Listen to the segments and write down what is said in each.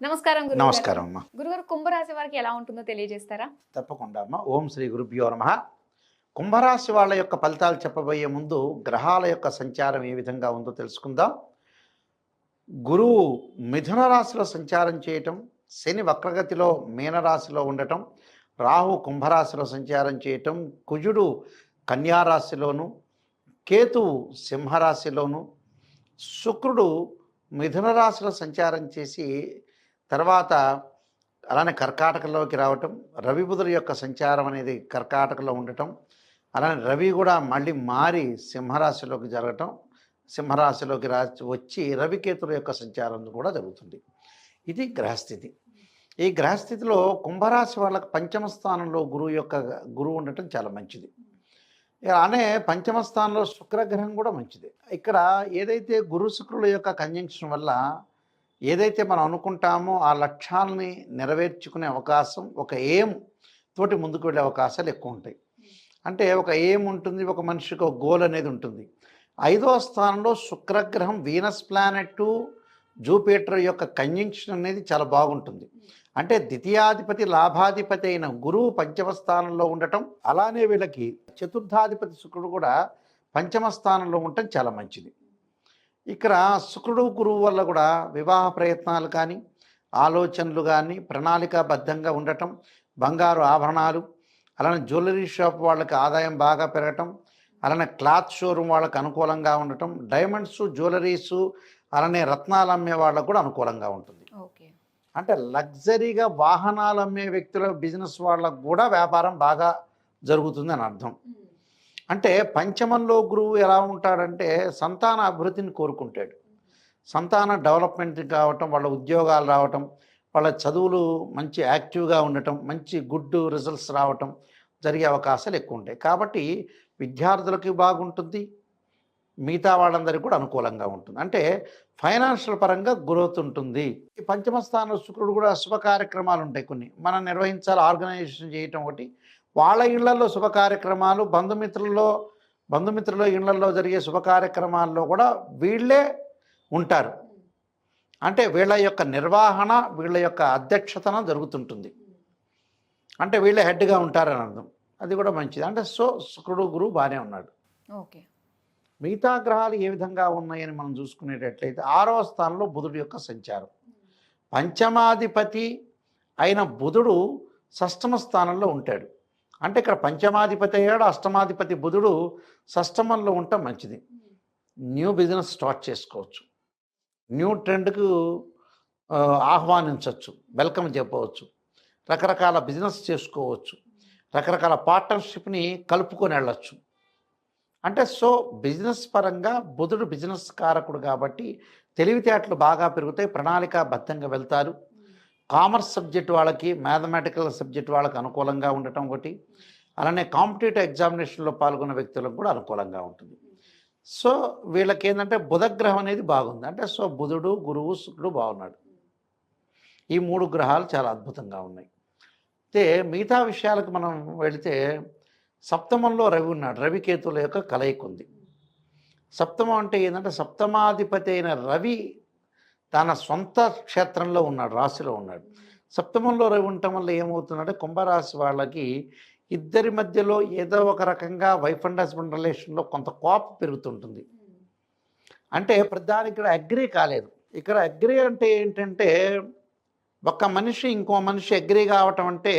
నమస్కారం. నమస్కారం అమ్మా. గురుగారు కుంభరాశి వారికి ఎలా ఉంటుందో తెలియజేస్తారా? తప్పకుండా అమ్మా. ఓం శ్రీ గురుభ్యో నమ. కుంభరాశి వాళ్ళ యొక్క ఫలితాలు చెప్పబోయే ముందు గ్రహాల యొక్క సంచారం ఏ విధంగా ఉందో తెలుసుకుందాం. గురువు మిథున రాశిలో సంచారం చేయటం శని వక్రగతిలో మీనరాశిలో ఉండటం రాహు కుంభరాశిలో సంచారం చేయటం కుజుడు కన్యారాశిలోను కేతువు సింహరాశిలోను శుక్రుడు మిథున రాశిలో సంచారం చేసి తర్వాత అలానే కర్కాటకలోకి రావటం రవిబుధుల యొక్క సంచారం అనేది కర్కాటకలో ఉండటం అలానే రవి కూడా మళ్ళీ మారి సింహరాశిలోకి జరగటం సింహరాశిలోకి రా వచ్చి రవికేతుల యొక్క సంచారం కూడా జరుగుతుంది. ఇది గ్రహస్థితి. ఈ గ్రహస్థితిలో కుంభరాశి వాళ్ళకి పంచమ స్థానంలో గురువు యొక్క గురువు ఉండటం చాలా మంచిది. అలానే పంచమ స్థానంలో శుక్రగ్రహం కూడా మంచిది. ఇక్కడ ఏదైతే గురు శుక్రుల యొక్క కంజంక్షన్ వల్ల ఏదైతే మనం అనుకుంటామో ఆ లక్ష్యాలని నెరవేర్చుకునే అవకాశం ఒక ఏం తోటి ముందుకు వెళ్ళే అవకాశాలు ఎక్కువ ఉంటాయి. అంటే ఒక ఏం ఉంటుంది ఒక మనిషికి ఒక గోల్ అనేది ఉంటుంది. ఐదో స్థానంలో శుక్రగ్రహం వీనస్ ప్లానెట్ జూపిటర్ యొక్క కంజంక్షన్ అనేది చాలా బాగుంటుంది. అంటే ద్వితీయాధిపతి లాభాధిపతి అయిన గురువు పంచమ స్థానంలో ఉండటం అలానే వీళ్ళకి చతుర్థాధిపతి శుక్రుడు కూడా పంచమ స్థానంలో ఉండటం చాలా మంచిది. ఇక్కడ శుక్రుడు గురువు వల్ల కూడా వివాహ ప్రయత్నాలు కానీ ఆలోచనలు కానీ ప్రణాళికాబద్ధంగా ఉండటం బంగారు ఆభరణాలు అలానే జ్యువెలరీ షాప్ వాళ్ళకి ఆదాయం బాగా పెరగటం అలానే క్లాత్ షోరూమ్ వాళ్ళకి అనుకూలంగా ఉండటం డైమండ్స్ జ్యువెలరీస్ అలానే రత్నాలు అమ్మే వాళ్ళకు కూడా అనుకూలంగా ఉంటుంది. ఓకే. అంటే లగ్జరీగా వాహనాలు అమ్మే వ్యక్తుల బిజినెస్ వాళ్ళకు కూడా వ్యాపారం బాగా జరుగుతుంది అని అర్థం. అంటే పంచమంలో గురువు ఎలా ఉంటాడంటే సంతాన అభివృద్ధిని కోరుకుంటాడు. సంతాన డెవలప్మెంట్ కావటం వాళ్ళ ఉద్యోగాలు రావటం వాళ్ళ చదువులు మంచి యాక్టివ్గా ఉండటం మంచి గుడ్ రిజల్ట్స్ రావటం జరిగే అవకాశాలు ఎక్కువ ఉంటాయి. కాబట్టి విద్యార్థులకి బాగుంటుంది మిగతా వాళ్ళందరికీ కూడా అనుకూలంగా ఉంటుంది. అంటే ఫైనాన్షియల్ పరంగా గ్రోత్ ఉంటుంది. ఈ పంచమ స్థానంలో శుక్రుడు కూడా శుభ కార్యక్రమాలు ఉంటాయి కొన్ని. మనం నిర్వహించాలి ఆర్గనైజేషన్ చేయటం ఒకటి వాళ్ళ ఇళ్ళలో శుభ కార్యక్రమాలు బంధుమిత్రుల్లో బంధుమిత్రుల ఇళ్ళలో జరిగే శుభ కార్యక్రమాల్లో కూడా వీళ్ళే ఉంటారు. అంటే వీళ్ళ యొక్క నిర్వహణ వీళ్ళ యొక్క అధ్యక్షతన జరుగుతుంటుంది. అంటే వీళ్ళే హెడ్గా ఉంటారని అర్థం. అది కూడా మంచిది. అంటే సో శుక్రుడు గురువు బాగానే ఉన్నాడు. ఓకే. మిగతా గ్రహాలు ఏ విధంగా ఉన్నాయని మనం చూసుకునేటట్లయితే ఆరవ స్థానంలో బుధుడు యొక్క సంచారం. పంచమాధిపతి అయిన బుధుడు షష్టమ స్థానంలో ఉంటాడు. అంటే ఇక్కడ పంచమాధిపతి అయ్యాడు అష్టమాధిపతి బుధుడు సష్టమంలో ఉండటం మంచిది. న్యూ బిజినెస్ స్టార్ట్ చేసుకోవచ్చు. న్యూ ట్రెండ్కు ఆహ్వానించవచ్చు వెల్కమ్ చెప్పవచ్చు రకరకాల బిజినెస్ చేసుకోవచ్చు రకరకాల పార్ట్నర్షిప్ని కలుపుకొని వెళ్ళచ్చు. అంటే సో బిజినెస్ పరంగా బుధుడు బిజినెస్ కారకుడు కాబట్టి తెలివితేటలు బాగా పెరుగుతాయి ప్రణాళికాబద్ధంగా వెళ్తారు. కామర్స్ సబ్జెక్ట్ వాళ్ళకి మ్యాథమెటికల్ సబ్జెక్ట్ వాళ్ళకి అనుకూలంగా ఉండటం ఒకటి. అలానే కాంపిటేటివ్ ఎగ్జామినేషన్లో పాల్గొన్న వ్యక్తులకు కూడా అనుకూలంగా ఉంటుంది. సో వీళ్ళకి ఏంటంటే బుధగ్రహం అనేది బాగుంది. అంటే సో బుధుడు గురువు శుక్రుడు బాగున్నాడు. ఈ మూడు గ్రహాలు చాలా అద్భుతంగా ఉన్నాయి. అయితే మిగతా విషయాలకు మనం వెళితే సప్తమంలో రవి ఉన్నాడు. రవికేతుల యొక్క కలయిక ఉంది. సప్తమం అంటే ఏంటంటే సప్తమాధిపతి అయిన రవి తన సొంత క్షేత్రంలో ఉన్నాడు రాశిలో ఉన్నాడు. సప్తమంలో రవి ఉండటం వల్ల ఏమవుతుందంటే కుంభరాశి వాళ్ళకి ఇద్దరి మధ్యలో ఏదో ఒక రకంగా వైఫ్ అండ్ హస్బెండ్ రిలేషన్లో కొంత కోపం పెరుగుతుంటుంది. అంటే ప్రధాని ఇక్కడ అగ్రీ కాలేదు. ఇక్కడ అగ్రి అంటే ఏంటంటే ఒక మనిషి ఇంకో మనిషి అగ్రి కావటం అంటే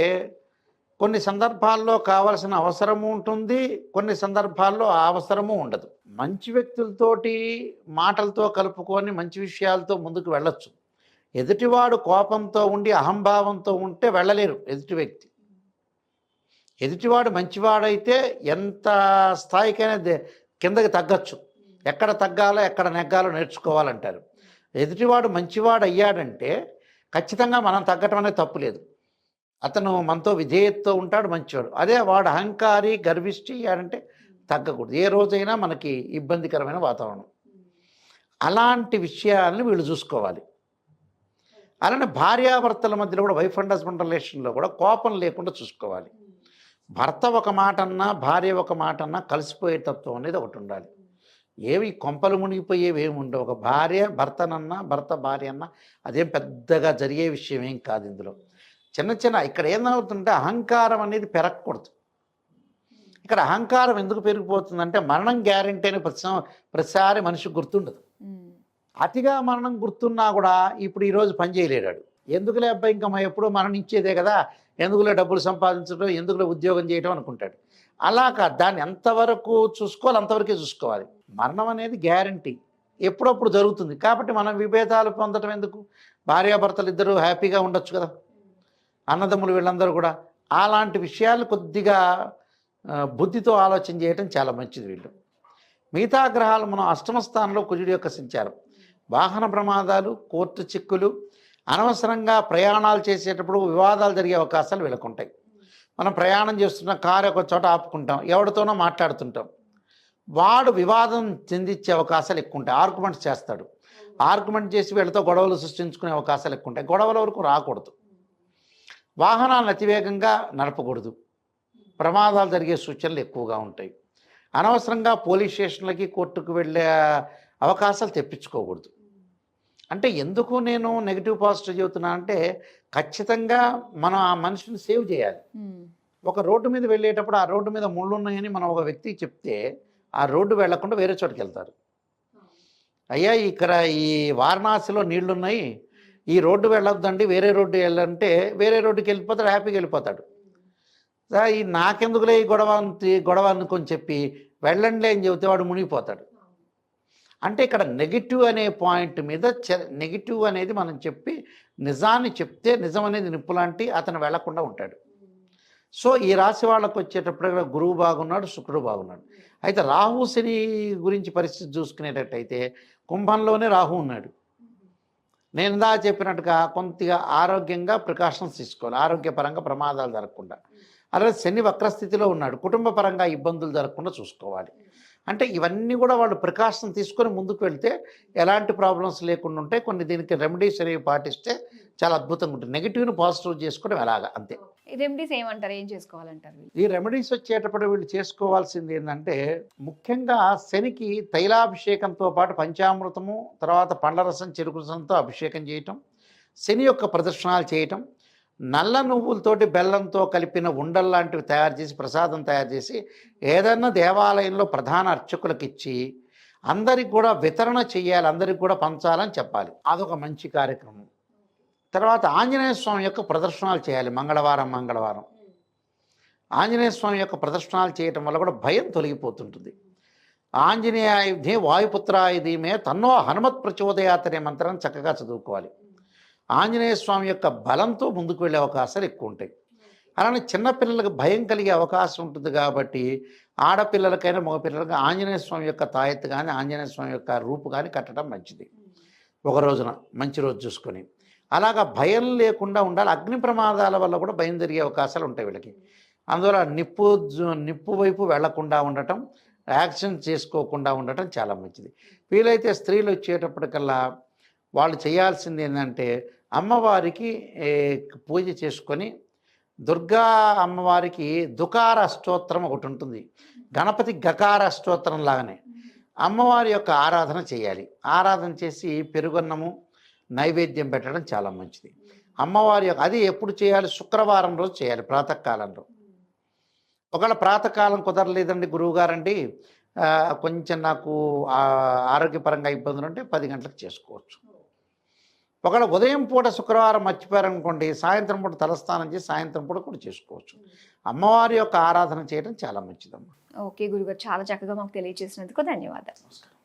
కొన్ని సందర్భాల్లో కావలసిన అవసరము ఉంటుంది కొన్ని సందర్భాల్లో ఆ అవసరము ఉండదు. మంచి వ్యక్తులతోటి మాటలతో కలుపుకొని మంచి విషయాలతో ముందుకు వెళ్ళొచ్చు. ఎదుటివాడు కోపంతో ఉండి అహంభావంతో ఉంటే వెళ్ళలేరు ఎదుటి వ్యక్తి. ఎదుటివాడు మంచివాడైతే ఎంత స్థాయికైనా దే- కిందకి తగ్గచ్చు. ఎక్కడ తగ్గాలో ఎక్కడ నెగ్గాలో నేర్చుకోవాలంటారు. ఎదుటివాడు మంచివాడు అయ్యాడంటే ఖచ్చితంగా మనం తగ్గటం అనేది తప్పు లేదు. అతను మనతో విధేయతతో ఉంటాడు మంచివాడు. అదే వాడు అహంకారి గర్విష్టి అంటే తగ్గకూడదు. ఏ రోజైనా మనకి ఇబ్బందికరమైన వాతావరణం. అలాంటి విషయాలను వీళ్ళు చూసుకోవాలి. అలానే భార్యాభర్తల మధ్యలో కూడా వైఫ్ అండ్ హస్బెండ్ రిలేషన్లో కూడా కోపం లేకుండా చూసుకోవాలి. భర్త ఒక మాట అన్నా భార్య ఒక మాట అన్నా కలిసిపోయే తత్వం అనేది ఒకటి ఉండాలి. ఏవి కొంపలు మునిగిపోయేవి ఏమి ఉండవు. ఒక భార్య భర్తనన్నా భర్త భార్య అన్నా అదేం పెద్దగా జరిగే విషయం ఏం కాదు ఇందులో. చిన్న చిన్న ఇక్కడ ఏమవుతుందంటే అహంకారం అనేది పెరగకూడదు. ఇక్కడ అహంకారం ఎందుకు పెరిగిపోతుందంటే మరణం గ్యారంటీ అని ప్రతి ప్రతిసారి మనిషి గుర్తుండదు. అతిగా మరణం గుర్తున్నా కూడా ఇప్పుడు ఈరోజు పని చేయలేడాడు. ఎందుకులే అబ్బాయి ఇంకా మా ఎప్పుడూ మరణించేదే కదా ఎందుకులే డబ్బులు సంపాదించడం ఎందుకులే ఉద్యోగం చేయడం అనుకుంటాడు. అలా కాదు దాన్ని ఎంతవరకు చూసుకోవాలి అంతవరకే చూసుకోవాలి. మరణం అనేది గ్యారంటీ ఎప్పుడప్పుడు జరుగుతుంది. కాబట్టి మనం విభేదాలు పొందడం ఎందుకు? భార్యాభర్తలు ఇద్దరు హ్యాపీగా ఉండొచ్చు కదా. అన్నదమ్ములు వీళ్ళందరూ కూడా అలాంటి విషయాలు కొద్దిగా బుద్ధితో ఆలోచన చేయటం చాలా మంచిది వీళ్ళు. మిగతా గ్రహాలు మనం అష్టమ స్థానంలో కుజుడి యొక్క సంచారం. వాహన ప్రమాదాలు కోర్టు చిక్కులు అనవసరంగా ప్రయాణాలు చేసేటప్పుడు వివాదాలు జరిగే అవకాశాలు వీళ్ళకుంటాయి. మనం ప్రయాణం చేస్తున్న కారు ఒక చోట ఆపుకుంటాం ఎవరితోనో మాట్లాడుతుంటాం. వాడు వివాదం చెందించే అవకాశాలు ఎక్కువ ఉంటాయి ఆర్గ్యుమెంట్స్ చేస్తాడు. ఆర్గ్యుమెంట్ చేసి వీళ్ళతో గొడవలు సృష్టించుకునే అవకాశాలు ఎక్కువ ఉంటాయి గొడవల వరకు రాకూడదు. వాహనాలను అతివేగంగా నడపకూడదు. ప్రమాదాలు జరిగే సూచనలు ఎక్కువగా ఉంటాయి. అనవసరంగా పోలీస్ స్టేషన్లకి కోర్టుకు వెళ్ళే అవకాశాలు తెప్పించుకోకూడదు. అంటే ఎందుకు నేను నెగిటివ్ పాజిటివ్ చెబుతున్నా అంటే ఖచ్చితంగా మనం ఆ మనిషిని సేవ్ చేయాలి. ఒక రోడ్డు మీద వెళ్ళేటప్పుడు ఆ రోడ్డు మీద ముళ్ళు ఉన్నాయని మనం ఒక వ్యక్తికి చెప్తే ఆ రోడ్డు వెళ్ళకుండా వేరే చోటుకి వెళ్తారు. అయ్యా ఇక్కడ ఈ వారణాసిలో నీళ్ళు ఉన్నాయి ఈ రోడ్డు వెళ్ళొద్దండి వేరే రోడ్డు వెళ్ళంటే వేరే రోడ్డుకి వెళ్ళిపోతాడు హ్యాపీగా వెళ్ళిపోతాడు. ఈ నాకెందుకులే ఈ గొడవ గొడవ అనుకొని చెప్పి వెళ్ళండి అని చెబితే వాడు మునిగిపోతాడు. అంటే ఇక్కడ నెగిటివ్ అనే పాయింట్ మీద నెగిటివ్ అనేది మనం చెప్పి నిజాన్ని చెప్తే నిజం అనేది నిప్పు లాంటి అతను వెళ్ళకుండా ఉంటాడు. సో ఈ రాశి వాళ్ళకు వచ్చేటప్పుడు కూడా గురువు బాగున్నాడు శుక్రుడు బాగున్నాడు. అయితే రాహు శని గురించి పరిస్థితి చూసుకునేటట్టయితే కుంభంలోనే రాహు ఉన్నాడు. నేను ఇందా చెప్పినట్టుగా కొద్దిగా ఆరోగ్యంగా ప్రికాషన్స్ తీసుకోవాలి. ఆరోగ్యపరంగా ప్రమాదాలు జరగకుండా. అలాగే శని వక్రస్థితిలో ఉన్నాడు. కుటుంబ పరంగా ఇబ్బందులు జరగకుండా చూసుకోవాలి. అంటే ఇవన్నీ కూడా వాళ్ళు ప్రికాషన్ తీసుకొని ముందుకు వెళ్తే ఎలాంటి ప్రాబ్లమ్స్ లేకుండా ఉంటాయి. కొన్ని దీనికి రెమెడీస్ అనేవి పాటిస్తే చాలా అద్భుతంగా ఉంటుంది. నెగిటివ్ని పాజిటివ్ చేసుకోవడం ఎలాగా? అంతే. రెమెడీస్ ఏమంటారు? ఏం చేసుకోవాలంటారు? ఈ రెమెడీస్ వచ్చేటప్పుడు వీళ్ళు చేసుకోవాల్సింది ఏంటంటే ముఖ్యంగా శనికి తైలాభిషేకంతో పాటు పంచామృతము తర్వాత పండ్లరసం చెరుకు రసంతో అభిషేకం చేయటం శని యొక్క ప్రదర్శనాలు చేయటం నల్ల నువ్వులతోటి బెల్లంతో కలిపిన ఉండలు లాంటివి తయారు చేసి ప్రసాదం తయారు చేసి ఏదన్నా దేవాలయంలో ప్రధాన అర్చకులకు ఇచ్చి అందరికి కూడా వితరణ చేయాలి అందరికి కూడా పంచాలని చెప్పాలి. అదొక మంచి కార్యక్రమం. తర్వాత ఆంజనేయ స్వామి యొక్క ప్రదర్శనాలు చేయాలి మంగళవారం మంగళవారం. ఆంజనేయ స్వామి యొక్క ప్రదర్శనాలు చేయటం వల్ల కూడా భయం తొలగిపోతుంటుంది. ఆంజనేయాయుధే వాయుపుత్రాయుధీమే తన్నో హనుమత్ ప్రచోదయాత్ అనే మంత్రాన్ని చక్కగా చదువుకోవాలి. ఆంజనేయ స్వామి యొక్క బలంతో ముందుకు వెళ్ళే అవకాశాలు ఎక్కువ ఉంటాయి. అలానే చిన్నపిల్లలకు భయం కలిగే అవకాశం ఉంటుంది కాబట్టి ఆడపిల్లలకైనా మగపిల్లలకి ఆంజనేయ స్వామి యొక్క తాయెత్తు కానీ ఆంజనేయ స్వామి యొక్క రూపు కానీ కట్టడం మంచిది. ఒక రోజున మంచి రోజు చూసుకొని. అలాగా భయం లేకుండా ఉండాలి. అగ్ని ప్రమాదాల వల్ల కూడా భయం జరిగే అవకాశాలు ఉంటాయి వీళ్ళకి. అందువల్ల నిప్పు నిప్పు వైపు వెళ్ళకుండా ఉండటం యాక్షన్ చేసుకోకుండా ఉండటం చాలా మంచిది. వీలైతే స్త్రీలు వచ్చేటప్పటికల్లా వాళ్ళు చేయాల్సింది ఏంటంటే అమ్మవారికి పూజ చేసుకొని దుర్గా అమ్మవారికి దుకార స్తోత్రం ఒకటి ఉంటుంది. గణపతి గకార స్తోత్రం లాగానే. అమ్మవారి యొక్క ఆరాధన చేయాలి. ఆరాధన చేసి పెరుగన్నము నైవేద్యం పెట్టడం చాలా మంచిది. అమ్మవారి యొక్క అది ఎప్పుడు చేయాలి? శుక్రవారం రోజు చేయాలి ప్రాతకాలంలో. ఒకవేళ ప్రాతకాలం కుదరలేదండి గురువుగారండి కొంచెం నాకు ఆరోగ్యపరంగా ఇబ్బందులు ఉంటే పది గంటలకు చేసుకోవచ్చు. ఒకవేళ ఉదయం పూట శుక్రవారం మర్చిపోయారనుకోండి సాయంత్రం పూట తలస్నానం చేసి సాయంత్రం పూట కూడా చేసుకోవచ్చు. అమ్మవారి యొక్క ఆరాధన చేయడం చాలా మంచిదమ్మా. ఓకే గురుగారు చాలా చక్కగా మాకు తెలియజేసినందుకు ధన్యవాదాలు. నమస్కారం.